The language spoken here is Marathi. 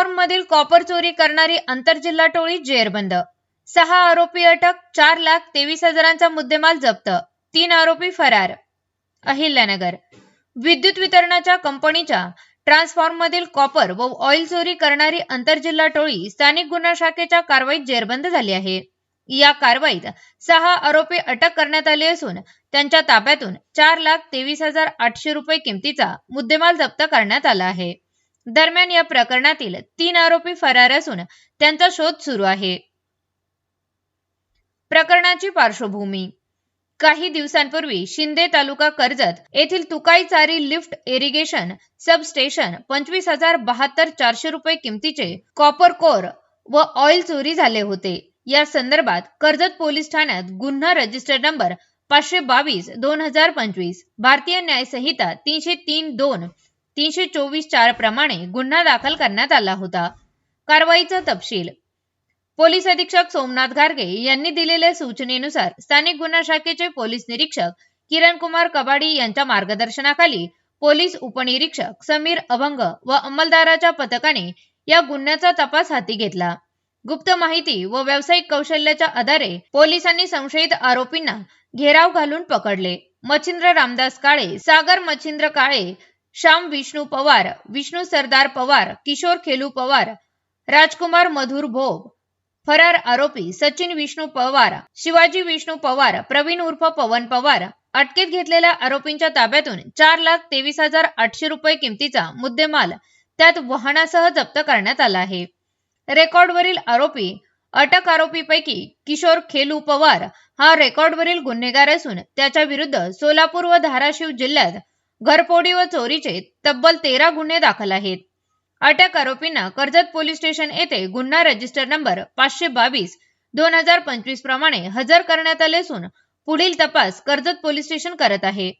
ट्रान्सफॉर्म मधील कॉपर चोरी करणारी आंतरजिल्हा टोळी जेरबंद. सहा आरोपी अटक चार लाख तेवीस हजारांचा मुद्देमाल जप्त. तीन आरोपी फरार. अहिल्यानगर. विद्युत वितरणाच्या कंपनीच्या ट्रान्सफॉर्म मधील कॉपर व ऑइल चोरी करणारी आंतरजिल्हा टोळी स्थानिक गुन्हा शाखेच्या कारवाईत जेरबंद झाली आहे. या कारवाईत सहा आरोपी अटक करण्यात आले असून त्यांच्या ताब्यातून चार लाख तेवीस हजार आठशे रुपये किमतीचा मुद्देमाल जप्त करण्यात आला आहे. दरम्यान या प्रकरणातील तीन आरोपी फरार असून त्यांचा शोध सुरू आहे. प्रकरणाची पार्श्वभूमी. काही दिवसांपूर्वी शिंदे तालुका कर्जत येथील तुकाई चारी लिफ्ट इरिगेशन सब स्टेशन पंचवीस हजार बहात्तर चारशे रुपये किमतीचे कॉपर कोर व ऑइल चोरी झाले होते. या संदर्भात कर्जत पोलीस ठाण्यात गुन्हा रजिस्टर नंबर पाचशे बावीस दोन हजार पंचवीस भारतीय न्यायसंहिता तीनशे तीन दोन तीनशे चोवीस चार प्रमाणे गुन्हा दाखल करण्यात आला होता. कारवाईचा तपशील. पोलीस अधीक्षक सोमनाथ गार्गे यांनी दिलेल्या सूचनेनुसार स्थानिक गुन्हा शाखेचे पोलीस निरीक्षक किरण कुमार कबाडी यांच्या मार्गदर्शनाखाली पोलीस उपनिरीक्षक समीर अभंग व अंमलदाराच्या पथकाने या गुन्ह्याचा तपास हाती घेतला. गुप्त माहिती व व्यावसायिक कौशल्याच्या आधारे पोलिसांनी संशयित आरोपींना घेराव घालून पकडले. मच्छिंद्र रामदास काळे सागर मच्छिंद्र काळे श्याम विष्णू पवार विष्णू सरदार पवार किशोर खेलू पवार राजकुमार मधुर भोग फरार आरोपी सचिन विष्णू पवार शिवाजी विष्णू पवार प्रवीण उर्फ पवन पवार अटकेत घेतलेल्या आरोपींच्या ताब्यातून चार लाख तेवीस हजार आठशे रुपये किमतीचा मुद्देमाल त्यात वाहनासह जप्त करण्यात आला आहे. रेकॉर्डवरील आरोपी अटक आरोपीपैकी किशोर खेलू पवार हा रेकॉर्डवरील गुन्हेगार असून त्याच्या विरुद्ध सोलापूर व धाराशिव जिल्ह्यात घरफोडी व चोरीचे तब्बल तेरा गुन्हे दाखल आहेत. अटक आरोपींना कर्जत पोलीस स्टेशन येथे गुन्हा रजिस्टर नंबर पाचशे बावीस दोन हजार पंचवीस प्रमाणे हजर करण्यात आले असून पुढील तपास कर्जत पोलीस स्टेशन करत आहे.